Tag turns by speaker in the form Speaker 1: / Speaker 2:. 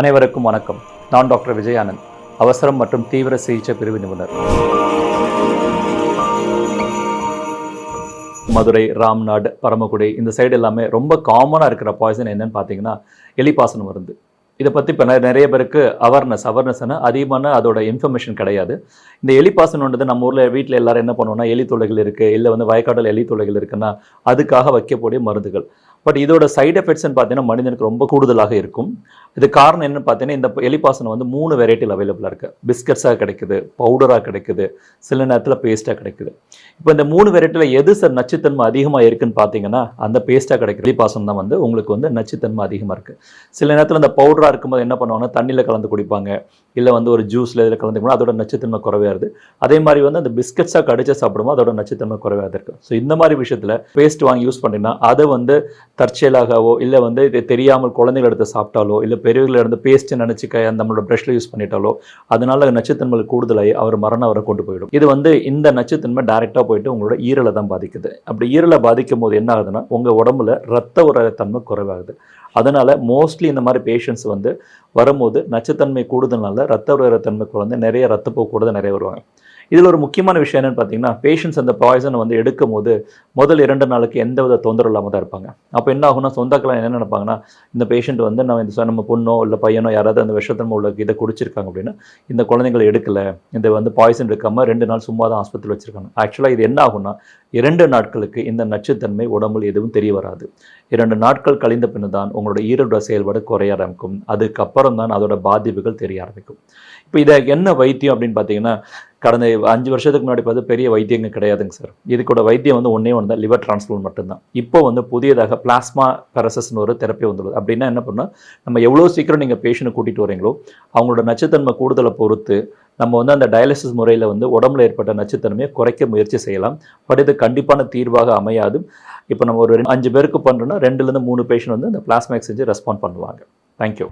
Speaker 1: அனைவருக்கும் வணக்கம். நான் டாக்டர் விஜயானந்த் அவசரம் மற்றும் தீவிர சிகிச்சை பிரிவு நிபுணர். மதுரை ராம்நாடு பரமக்குடி இந்த சைடு எல்லாமே ரொம்ப காமனாக இருக்கிற பாய்சன் என்னன்னு பார்த்தீங்கன்னா எலிபாசனம் மருந்து. இதை பற்றி இப்போ நிறைய பேருக்கு அவேர்னஸ் அவேர்னஸ்னா அதிகமான அதோட இன்ஃபர்மேஷன் கிடையாது. இந்த எலிப்பாசனம்ன்றது நம்ம ஊரில் வீட்டில் எல்லாரும் என்ன பண்ணுவோம்னா எலி இருக்குது இல்லை வந்து வயக்காட்டில் எலி இருக்குன்னா அதுக்காக வைக்கக்கூடிய மருந்துகள். பட் இதோட சைடு எஃபெக்ட்ஸ்ன்னு பார்த்தீங்கன்னா மனிதனுக்கு ரொம்ப கூடுதலாக இருக்கும். இது காரணம் என்னன்னு பார்த்தீங்கன்னா இந்த எலிப்பாசனம் வந்து மூணு வெரைட்டியில் அவைலபிளாக இருக்குது பிஸ்கட்ஸாக கிடைக்குது பவுடராக கிடைக்குது சில நேரத்தில் பேஸ்ட்டாக கிடைக்குது. இப்போ இந்த மூணு வெரைட்டியில் எது சார் நச்சுத்தன்மை அதிகமாக இருக்குன்னு பார்த்தீங்கன்னா அந்த பேஸ்ட்டாக கிடைக்கிற எலிப்பாசனம் தான் வந்து உங்களுக்கு வந்து நச்சுத்தன்மை அதிகமாக இருக்குது சில நேரத்தில் இந்த பவுடராக இருக்கும்போது என்ன பண்ணுவாங்கன்னா தண்ணியில் கலந்து குடிப்பாங்க. இல்லை வந்து ஒரு ஜூஸில் இதில் கலந்து அதோட நச்சுத்தன்மை குறைவாயிருது அதே மாதிரி வந்து அந்த பிஸ்கட்ஸாக கடிச்சா சாப்பிடும்போது அதோட நச்சுத்தன்மை குறைவாக இருக்குது ஸோ இந்த மாதிரி விஷயத்தில் பேஸ்ட் வாங்கி யூஸ் பண்ணிங்கன்னா அதை வந்து தற்செயலாகவோ இல்லை வந்து இது தெரியாமல் குழந்தைகள் எடுத்து சாப்பிட்டாலோ இல்லை பெரியவர்கள் இருந்து பேஸ்ட்டு நினச்சி க நம்மளோட ப்ரஷ்ல யூஸ் பண்ணிட்டாலோ அதனால நச்சுத்தன்மை கூடுதலாகி அவர் மரணம் வரை கொண்டு போயிடும். இது வந்து இந்த நச்சுத்தன்மை டைரெக்டாக போயிட்டு உங்களோட ஈரலை தான் பாதிக்குது. அப்படி ஈரலை பாதிக்கும் போது என்ன ஆகுதுன்னா உங்கள் உடம்புல ரத்த உரத்தன்மை குறைவாகுது. அதனால மோஸ்ட்லி இந்த மாதிரி பேஷண்ட்ஸ் வந்து வரும்போது நச்சுத்தன்மை கூடுதல்னால ரத்த உரத்தன்மை குறைந்து நிறைய ரத்தப்போக்கு கூட நிறைய வருவாங்க. இதில் ஒரு முக்கியமான விஷயம் என்னன்னு பார்த்தீங்கன்னா பேஷண்ட்ஸ் அந்த பாய்சனை வந்து எடுக்கும் போது முதல் இரண்டு நாளுக்கு எந்த வித தொந்தரவு இல்லாமல் தான் இருப்பாங்க. அப்போ என்ன ஆகும்னா சொந்தக்கெல்லாம் என்ன நினைப்பாங்கன்னா இந்த பேஷண்ட் வந்து நம்ம இந்த நம்ம பொண்ணோ இல்லை பையனோ யாராவது அந்த விஷத்தன்மை உள்ள இதை குடிச்சிருக்காங்க அப்படின்னா இந்த குழந்தைங்களை எடுக்கலை இந்த வந்து பாய்சன் எடுக்காமல் ரெண்டு நாள் சும்மா தான் ஆஸ்பத்திரி வச்சுருக்காங்க. ஆக்சுவலாக இது என்ன ஆகும்னா இரண்டு நாட்களுக்கு இந்த நச்சுத்தன்மை உடம்புல எதுவும் தெரிய வராது. இரண்டு நாட்கள் கழிந்த பின்னு தான் உங்களோட ஈரோட செயல்பாடு குறைய ஆரம்பிக்கும். அதுக்கப்புறம் தான் அதோட பாதிப்புகள் தெரிய ஆரம்பிக்கும். இப்போ இதை என்ன வைத்தியம் அப்படின்னு பார்த்தீங்கன்னா கடந்த அஞ்சு வருஷத்துக்கு முன்னாடி பார்த்து பெரிய வைத்தியங்க கிடையாதுங்க சார். இதுக்கூட வைத்தியம் வந்து ஒன்றே ஒன்று தான் லிவர் டிரான்ஸ்பிளான்ட் மட்டும்தான். இப்போ வந்து புதியதாக பிளாஸ்மா பெரசஸ்னு ஒரு தெரப்பி வந்துள்ளது. அப்படின்னா என்ன பண்ணால் நம்ம எவ்வளோ சீக்கிரம் நீங்கள் பேஷண்ட்டை கூட்டிகிட்டு வரீங்களோ அவங்களோட நச்சுத்தன்மை கூடுதலை பொறுத்து நம்ம வந்து அந்த டயாலிசிஸ் முறையில் வந்து உடம்புல ஏற்பட்ட நச்சுத்தன்மையை குறைக்க முயற்சி செய்யலாம். பட் இது கண்டிப்பான தீர்வாக அமையாது. இப்போ நம்ம ஒரு அஞ்சு பேருக்கு பண்ணுறோன்னா ரெண்டுலேருந்து மூணு பேஷண்ட் வந்து அந்த பிளாஸ்மா எக்ஸ்சேஞ்சு ரெஸ்பாண்ட் பண்ணுவாங்க. Thank you